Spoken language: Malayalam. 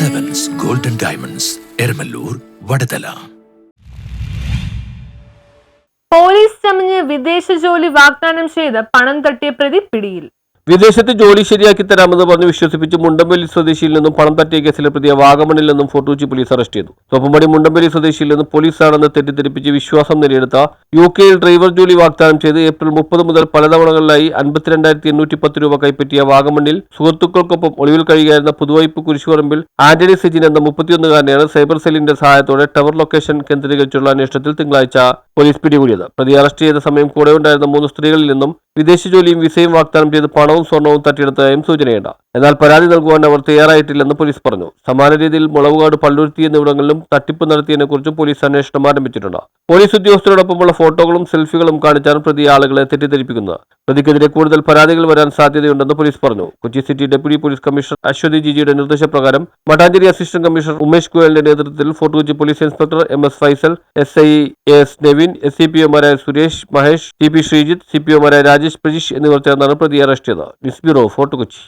ഡയമണ്ട്സ് എരമല്ലൂർ വടതല പോലീസ് ചമഞ്ഞ് വിദേശ ജോലി വാഗ്ദാനം ചെയ്ത് പണം തട്ടിയ പ്രതി പിടിയിൽ. വിദേശത്ത് ജോലി ശരിയാക്കി തരാമെന്ന് പറഞ്ഞ് വിശ്വസിപ്പിച്ച് മുണ്ടമ്പലി സ്വദേശിയിൽ നിന്നും പണം തട്ടിയ കേസിലെ പ്രതിയെ വാഗമണിൽ നിന്നും ഫോർട്ട് പോലീസ് അറസ്റ്റ് ചെയ്തു. തൊപ്പമ്പടി മുണ്ടമ്പലി സ്വദേശിയിൽ നിന്ന് പോലീസാണെന്ന് തെറ്റിദ്ധരിപ്പിച്ച് വിശ്വാസം നേടിയെടുത്ത യു കെയിൽ ഡ്രൈവർ ജോലി വാഗ്ദാനം ചെയ്ത് ഏപ്രിൽ മുപ്പത് മുതൽ പലതവണകളിലായി അൻപത്തിരണ്ടായിരത്തി എണ്ണൂറ്റി പത്ത് രൂപ കൈപ്പറ്റിയ വാഗമണിൽ സുഹൃത്തുക്കൾക്കൊപ്പം ഒളിവിൽ കഴിയുകയായിരുന്ന പുതുവൈപ്പ് കുരിശുപറമ്പിൽ ആന്റണി സിജിൻ എന്ന മുപ്പത്തിയൊന്നുകാരനെയാണ് സൈബർ സെല്ലിന്റെ സഹായത്തോടെ ടവർ ലൊക്കേഷൻ കേന്ദ്രീകരിച്ചുള്ള അന്വേഷണത്തിൽ തിങ്കളാഴ്ച പോലീസ് പിടികൂടിയത്. പ്രതി അറസ്റ്റ് ചെയ്ത സമയം കൂടെ ഉണ്ടായിരുന്ന മൂന്ന് സ്ത്രീകളിൽ നിന്നും വിദേശ ജോലിയും വിസയും വാഗ്ദാനം ചെയ്ത് പണവും സ്വർണവും തട്ടിയെടുത്തതായും സൂചനയുണ്ട്. എന്നാൽ പരാതി നൽകുവാൻ അവർ തയ്യാറായിട്ടില്ലെന്ന് പോലീസ് പറഞ്ഞു. സമാന രീതിയിൽ മുളവുകാട് പള്ളുരുത്തി എന്നിവിടങ്ങളിലും തട്ടിപ്പ് നടത്തിയതിനെക്കുറിച്ചും പോലീസ് അന്വേഷണം ആരംഭിച്ചിട്ടുണ്ട്. പോലീസ് ഉദ്യോഗസ്ഥരോടൊപ്പമുള്ള ഫോട്ടോകളും സെൽഫികളും കാണിച്ചാണ് പ്രതി ആളുകളെ തെറ്റിദ്ധരിപ്പിക്കുന്നത്. പ്രതിക്കെതിരെ കൂടുതൽ പരാതികൾ വരാൻ സാധ്യതയുണ്ടെന്ന് പോലീസ് പറഞ്ഞു. Kochi city deputy police commissioner Aswathi ജിജിയുടെ നിർദ്ദേശപ്രകാരം മട്ടാഞ്ചേരി അസിസ്റ്റന്റ് കമ്മീഷണർ ഉമേഷ് ഗോയലിന്റെ നേതൃത്വത്തിൽ fort Kochi police inspector M S Faisal S I S Nevin S C P ഒമാരായ Suresh Mahesh T P Sreejith C P ഒമാരായ Rajesh Prajeesh എന്നിവർ ചേർന്നാണ് പ്രതിയെ അറസ്റ്റ് ചെയ്തത്. News bureau fort Kochi.